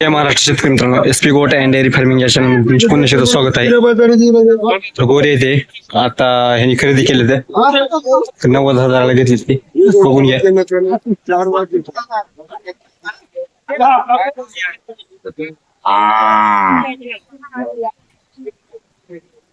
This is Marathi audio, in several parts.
महाराष्ट्र शेतकरी मित्रांनो S P goat and dairy farming या चॅनल तुमचे पुन्हा शेत स्वागत आहे. गोरे ते आता ह्यांनी खरेदी केले ते नव्वद हजाराला घेतली ती बघून घ्या. कडू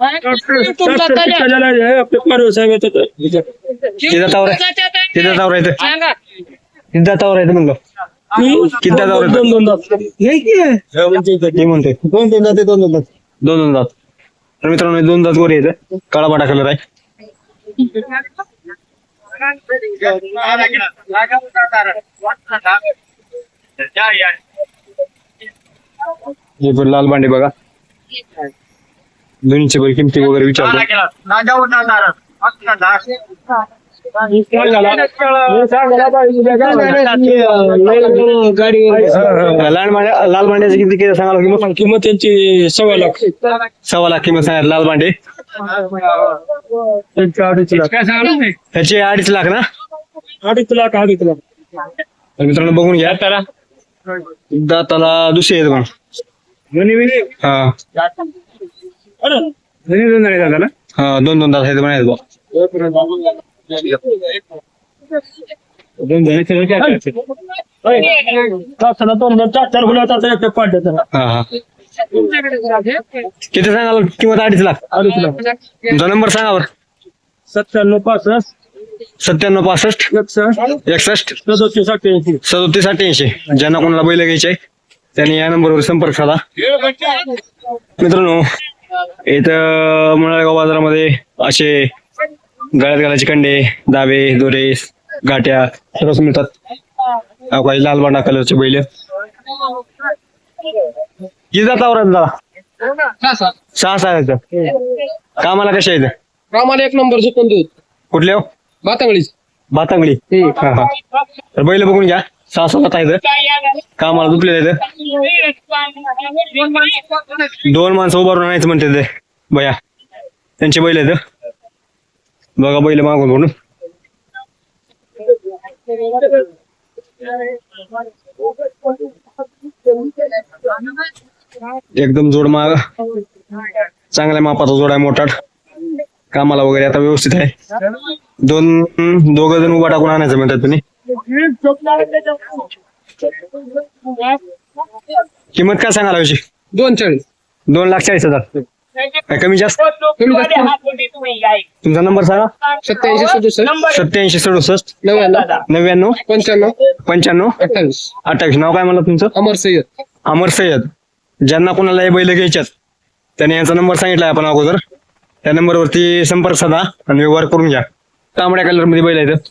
आजच आहे ते जे बैल त्याला पाच चहा पिण्यात कुणी किती तावर आहे ते आपले पाडवे साहेब येतात. किती तावर आहे किती तावर आहे ते. किती तावर आहे ते म्हणलं. किती तावर आहे दोन दोन तास ते म्हणते दोन दोन दात दोन दोन दात दोन दोन दात तर मित्रांनो हे दोन दात गोरे येते काळा पाटा कलर आहे. हे पण लाल भांडे बघा. दोन्हीचे बरी किमती वगैरे विचारतो. लाल भांड्याची किती किती सांगाल किंमत? किंमत त्यांची सव्वा लाख. सव्वा लाख किंमत सांगा लाल भांडे त्यांची अडीच लाख. काय सांगणार ह्याचे अडीच लाख ना? अडीच लाख अडीच लाख. तर मित्रांनो बघून घ्या. त्याला दाताला दुसरे आहेत पण हा. हा दोन दोन दात आहेत. तासाला दोन दोन चार चार तासा हा हा. किती सांगाल? किंमत अडीच लाख. अडीच लाख. तुमचा नंबर सांगा बरं. सत्त्याण्णव पासष्ट. सत्त्याण्णव पासष्ट. एकसष्ट. एकसष्ट. सदोतीस अठ्ठ्याऐंशी. सदोतीस अठ्ठ्याऐंशी. ज्यांना कोणाला बैल घ्यायचे आहे, त्यांनी या नंबरवर संपर्क साधा. मित्रांनो इथं मुळागाव बाजारामध्ये असे गळ्यात घालायचे कंडे दावे दोरे गाट्या सर्वच मिळतात. काही लाल बांडा कलरचे बैल. किती जाता आवरात दादा सहा सहा कामाला कशा आहेत? आम्हाला एक नंबर झुकून देऊ कुठले हो? बातांगडी बातांगडी हा हा. तर बैल बघून घ्या. सहा सात तर कामाला दुखलेलं आहे तर दोन माणसं उभारून आणायचं म्हणते ते. बया त्यांचे बैल आहेत. बघा बैल मागून म्हणून एकदम जोड माग. चांगल्या मापाचा जोड आहे मोठा कामाला वगैरे आता व्यवस्थित आहे. दोन दोघ जण उभा टाकून आणायचं म्हणतात तुम्ही. किंमत काय सांगायला हवी दोन चाळीस दोन लाख चाळीस हजार. काय कमी जास्त? तुमचा नंबर सांगा. सत्याऐंशी सदुसष्ट. सत्याऐंशी सदुसष्ट. नव्याण्णव. नव्याण्णव. पंच्याण्णव. पंच्याण्णव. अठ्ठावीस. अठ्ठावीस. नाव काय म्हणलं तुमचं? अमर सय्यद. अमर सय्यद. ज्यांना कोणाला हे बैल घ्यायच्यात त्याने यांचा नंबर सांगितलाय आपण अगोदर. त्या नंबरवरती संपर्क साधा आणि व्यवहार करून घ्या. तांबड्या कलरमध्ये बैल आहेत.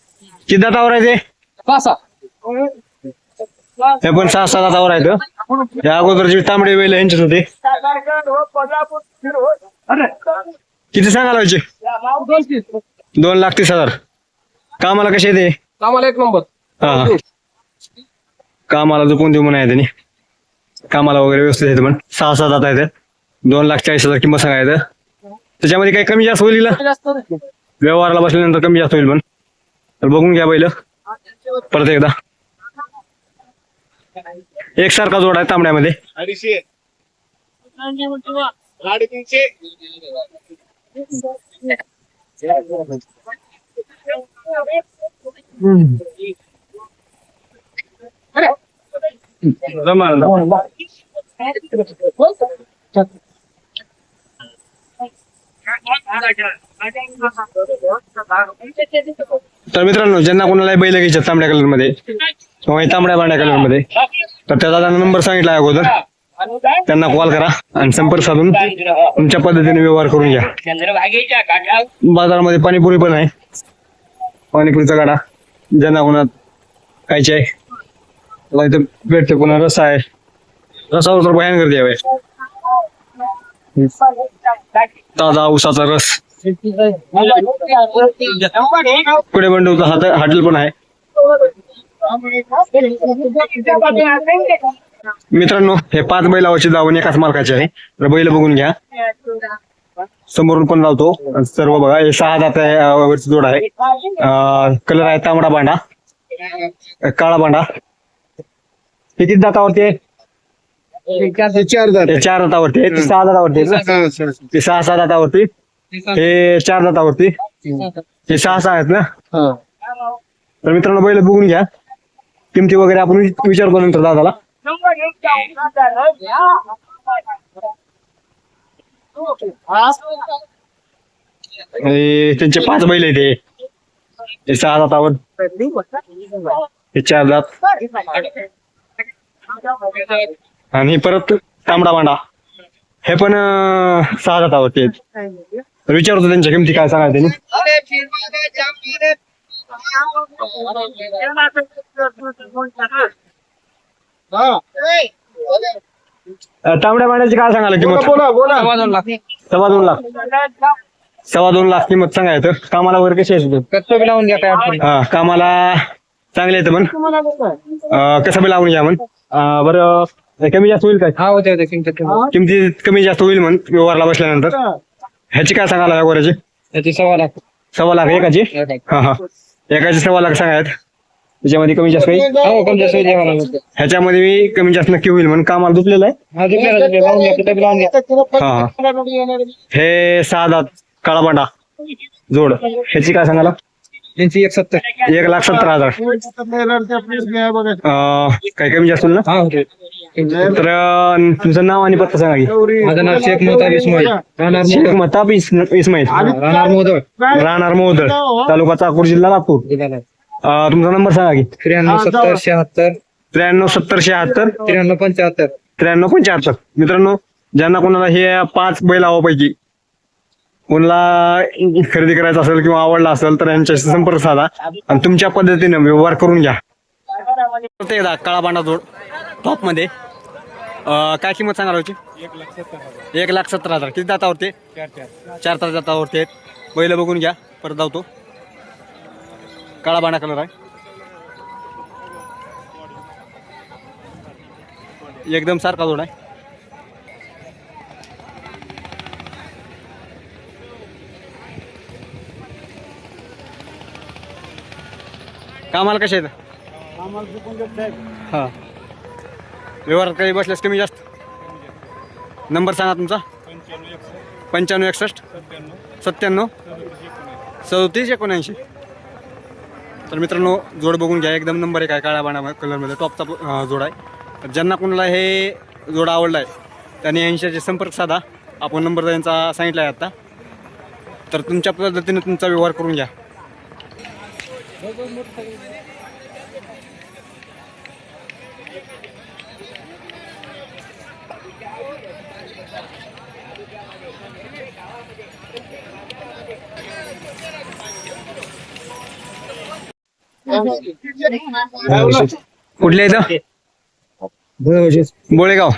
किती दातावर आहे ते? पासा हे पण सहा सहा दातावर आहेत या अगोदर जे तांबडे वेळ यांचेच होते. किती सांगायला व्हायचे दोन लाख तीस हजार. कामाला कसे येते आम्हाला एक नंबर. हा हा. कामाला झोपून देऊ म्हणाय त्यांनी. कामाला वगैरे व्यवस्थित आहेत पण. सहा सहा दात आहेत. दोन लाख चाळीस हजार किंमत सांगायचं. त्याच्यामध्ये काही कमी जास्त होईल ना व्यवहाराला बसल्यानंतर कमी जास्त होईल पण. तर बघून घ्या पहिलं. परत एकदा. एकसारखा जोड आहे तांबड्यामध्ये. अडीचशे. साडेतीनशे. तर मित्रांनो ज्यांना कोणाला बैल घ्यायचे तांबड्या कलरमध्ये तांबड्या बांड्या कलरमध्ये तर त्याचा नंबर सांगितला अगोदर. त्यांना कॉल करा आणि संपर्क साधून तुमच्या पद्धतीने व्यवहार करून घ्या. बाजारामध्ये पाणीपुरी पण आहे. पाणीपुरीचा गाडा. ज्यांना कोणा खायचे आहे इथं भेटते. कोणा रसा आहे रसावर तर भयान द्यावे ताजा उसाचा रस. पुढे बंडूचा हात हॉटेल पण आहे. मित्रांनो हे पाच बैलावरची जाऊन एकाच मालकाचे आहे. तर बैल बघून घ्या. समोरून पण लावतो. सर्व बघा हे सहा दात आहे, वरची जोड आहे. कलर आहे तांबडा बांडा. काळा बांडा. किती दातावरती आहे? चार हे चार दातावरती आहे. ते सहा दातावरती आहे ना? ते सहा सहा. दातावरती. हे चार दातावरती. हे सहा सहा. आहेत ना? तर मित्रांनो बैल बघून घ्या. किमती वगैरे आपण विच- विचारतो नंतर दादाला. हे त्यांचे पाच बैल आहेत हे. हे सहा दातावर. हे चार दात. आणि परत तांबडा बांडा हे पण अं, सहा दातावरती आहेत तर विचारतो त्यांच्या किमती काय सांगाय त्यांनी. अं, तांबड्या बांड्याची काय सांगायला किंमत? बोला बोला सव्वा दोन लाख. सव्वा दोन लाख. किंमत सांगायचं कामाला वगैरे कशी आहे? कच्चं लावून घ्या काय अडचण हा कामाला चांगले येतं पण अं, कसं बी लावून घ्या म्हण. अं, बरं कमी जास्त होईल काय? हा होते होते. किंमत किमती कमी जास्त होईल म्हण व्यवहारला बसल्यानंतर. ह्याची काय सांगायला व्यवहाराची त्याची सव्वा लाख. सव्वा लाख एकाची? हा हा. एकाची सव्वा लाख सांगायत. त्याच्यामध्ये कमी जास्त होईल? हो कमच्या सोयी द्यावा लागेल. ह्याच्यामध्ये मी कमी जास्त नक्की होईल म्हणून कामाला दुपलेलं आहे? हा दुसऱ्या लावून घ्या कुठे लावून घ्या. हा हा. हे सहा दात काळा बांडा जोड. ह्याची काय सांगायला? त्यांची एक सत्तर. एक लाख सत्तर हजार. अं, काही कमी जास्त होईल ना? हा होते. तर अं, तुमचं नाव आणि पत्ता सांगा की. माझं नाव शेख मोहताब इस्माईल. राहणार शेख इस- इस्माईल. राहणार मोदळ. राहणार मोहदळ तालुका चाकूर जिल्हा नागपूर अं, तुमचा नंबर सांगा की. त्र्याण्णव सत्तर शहात्तर. त्र्याण्णव सत्तर शहात्तर. त्र्याण्णव पंच्याहत्तर. त्र्याण्णव पंच्याहत्तर. मित्रांनो ज्यांना कोणाला हे पाच बैल पैकी कोणाला खरेदी करायचं असेल किंवा आवडला असेल तर यांच्याशी संपर्क साधा आणि तुमच्या पद्धतीने व्यवहार करून घ्या. परत एकदा काळा बांडा जोड. टॉपमध्ये अं, काय किंमत सांगाल होती एक लाख सत्तर हजार. किती दातावरती? चार तास दातावरती आहेत. बैल बघून घ्या. परत धावतो. काळा बांडा कलर आहे. एकदम सारखा जोड आहे. कामाला कसे आहेत? हा. व्यवहारात काही बसल्यास कमी जास्त. नंबर सांगा तुमचा. पंच्याण्णव एकसष्ट. सत्त्याण्णव. सदतीस एकोणऐंशी. तर मित्रांनो जोड बघून घ्या. एकदम नंबर एक आहे काळ्या बाणा कलरमध्ये. टॉपचा जोड आहे. तर ज्यांना कोणाला हे जोड आवडला आहे त्यांनी ऐंशीचे संपर्क साधा. आपण नंबर त्यांचा सांगितला आहे आता. तर तुमच्या पद्धतीने तुमचा व्यवहार करून घ्या. कुठल्या इथं? बोळेगाव.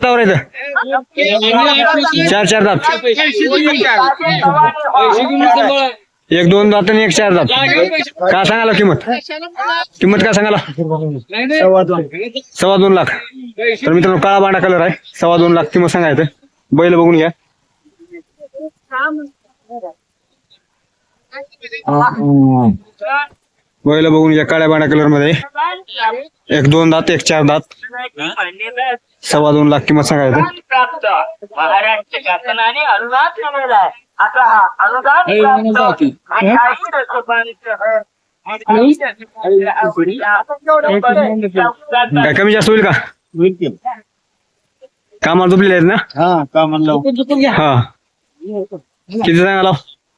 तावर इथं? चार चार दात. एक दोन दात आणि एक चार दात काय सांगाला किंमत? किंमत काय सांगाला सव्वा दोन. लाख. तर मित्रांनो काळा बांडा कलर आहे. सव्वा दोन लाख किंमत सांगायचं. बैल बघून घ्या. बैल बघून घ्या काळ्या बांडा कलरमध्ये. एक दोन दात एक चार दात सव्वा दोन लाख किंमत सांगायचं. आता हा अनुदान काय कमी जास्त होईल का? कामाला झोपलेले आहेत ना? हा का म्हणलं हा. किती सांगाला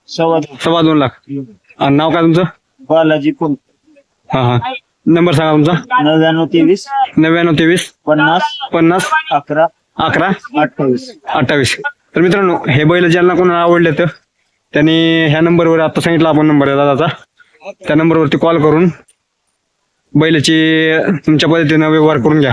सव्वा सव्वा दोन लाख. आणि नाव काय तुमचं? बालाजी कोण? हा हा. नंबर सांगा तुमचा. नव्याण्णव तेवीस. नव्याण्णव तेवीस. पन्नास. पन्नास. अकरा. अकरा. अठ्ठावीस. अठ्ठावीस. तर मित्रांनो हे बैल ज्यांना कोणाला आवडले तर त्यांनी ह्या नंबरवर आता सांगितलं आपण नंबर आहे दादाचा. त्या नंबरवरती कॉल करून बैलाची तुमच्या पद्धतीनं व्यवहार करून घ्या.